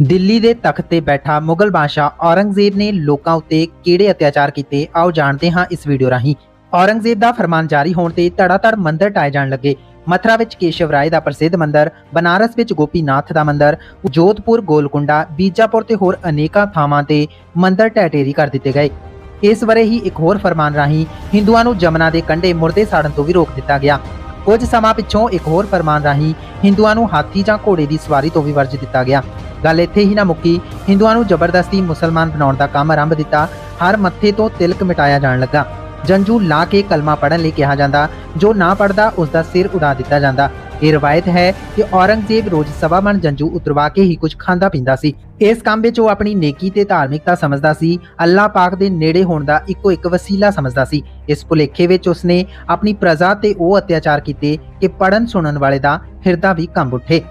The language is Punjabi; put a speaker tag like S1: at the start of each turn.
S1: ਦਿੱਲੀ ਦੇ ਤਖਤ ਤੇ ਬੈਠਾ ਮੁਗਲ ਬਾਦਸ਼ਾਹ ਔਰੰਗਜ਼ੇਬ ਨੇ ਲੋਕਾਂ ਉੱਤੇ ਕਿਹੜੇ ਅਤਿਆਚਾਰ ਕੀਤੇ? ਆਓ ਜਾਣਦੇ ਹਾਂ ਇਸ ਵੀਡੀਓ ਰਾਹੀਂ। ਔਰੰਗਜ਼ੇਬ ਦਾ ਫਰਮਾਨ ਜਾਰੀ ਹੋਣ ਤੇ ਧੜਾਧੜ ਮੰਦਰ ਟਾਏ ਜਾਣ ਲੱਗੇ। ਮਥਰਾ ਵਿੱਚ ਕੇਸ਼ਵ ਰਾਏ ਦਾ ਪ੍ਰਸਿੱਧ ਮੰਦਰ, ਬਨਾਰਸ ਵਿੱਚ ਗੋਪੀਨਾਥ ਦਾ ਮੰਦਰ, ਜੋਧਪੁਰ, ਗੋਲਕੁੰਡਾ, ਬੀਜਾਪੁਰ ਤੇ ਹੋਰ ਅਨੇਕਾਂ ਥਾਵਾਂ ਤੇ ਮੰਦਰ ਢਹਿ ਕਰ ਦਿੱਤੇ ਗਏ। ਇਸ ਵਰੇ ਹੀ ਇੱਕ ਹੋਰ ਫਰਮਾਨ ਰਾਹੀਂ ਹਿੰਦੂਆਂ ਨੂੰ ਜਮਨਾ ਦੇ ਕੰਢੇ ਮੁਰਦੇ ਸਾੜਨ ਤੋਂ ਵੀ ਰੋਕ ਦਿੱਤਾ ਗਿਆ। ਕੁਝ ਸਮਾਂ ਪਿੱਛੋਂ ਇੱਕ ਹੋਰ ਫਰਮਾਨ ਰਾਹੀਂ ਹਿੰਦੂਆਂ ਨੂੰ ਹਾਥੀ ਜਾਂ ਘੋੜੇ ਦੀ ਸਵਾਰੀ ਤੋਂ ਵੀ ਵਰਜ ਦਿੱਤਾ ਗਿਆ। ਗੱਲ ਇੱਥੇ ਹੀ ਨਾ ਮੁੱਕੀ। ਹਿੰਦੂਆਂ ਨੂੰ ਜ਼ਬਰਦਸਤੀ ਮੁਸਲਮਾਨ ਬਣਾਉਣ ਦਾ ਕੰਮ ਆਰੰਭ ਦਿੱਤਾ। ਹਰ ਮੱਥੇ ਤੋਂ ਤਿਲਕ ਮਿਟਾਇਆ ਜਾਣ ਲੱਗਾ। ਜੰਜੂ ਲਾ ਕੇ ਕਲਮਾ ਪੜਨ ਲਈ ਕਿਹਾ ਜਾਂਦਾ। ਜੋ ਨਾ ਪੜਦਾ ਉਸ ਦਾ ਸਿਰ ਉਡਾ ਦਿੱਤਾ ਜਾਂਦਾ। ਇਹ ਰਵਾਇਤ ਹੈ ਕਿ ਔਰੰਗਜ਼ੇਬ ਰੋਜ਼ ਸਵਾ ਮਣ ਜੰਜੂ ਉਤਰਵਾ ਕੇ ਹੀ ਕੁਝ ਖਾਂਦਾ ਪੀਂਦਾ ਸੀ। ਇਸ ਕੰਮ ਵਿੱਚ ਉਹ ਆਪਣੀ ਨੇਕੀ ਤੇ ਧਾਰਮਿਕਤਾ ਸਮਝਦਾ ਸੀ। ਅੱਲਾਹ ਪਾਕ ਦੇ ਨੇੜੇ ਹੋਣ ਦਾ ਇੱਕੋ ਇੱਕ ਵਸੀਲਾ ਸਮਝਦਾ ਸੀ। ਇਸ ਭੁਲੇਖੇ ਵਿੱਚ ਉਸਨੇ ਆਪਣੀ ਪ੍ਰਜਾ ਤੇ ਉਹ ਅਤਿਆਚਾਰ ਕੀਤੇ ਕਿ ਪੜਨ ਸੁਣਨ ਵਾਲੇ ਦਾ ਹਿਰਦਾ ਵੀ ਕੰਬ ਉੱਠੇ।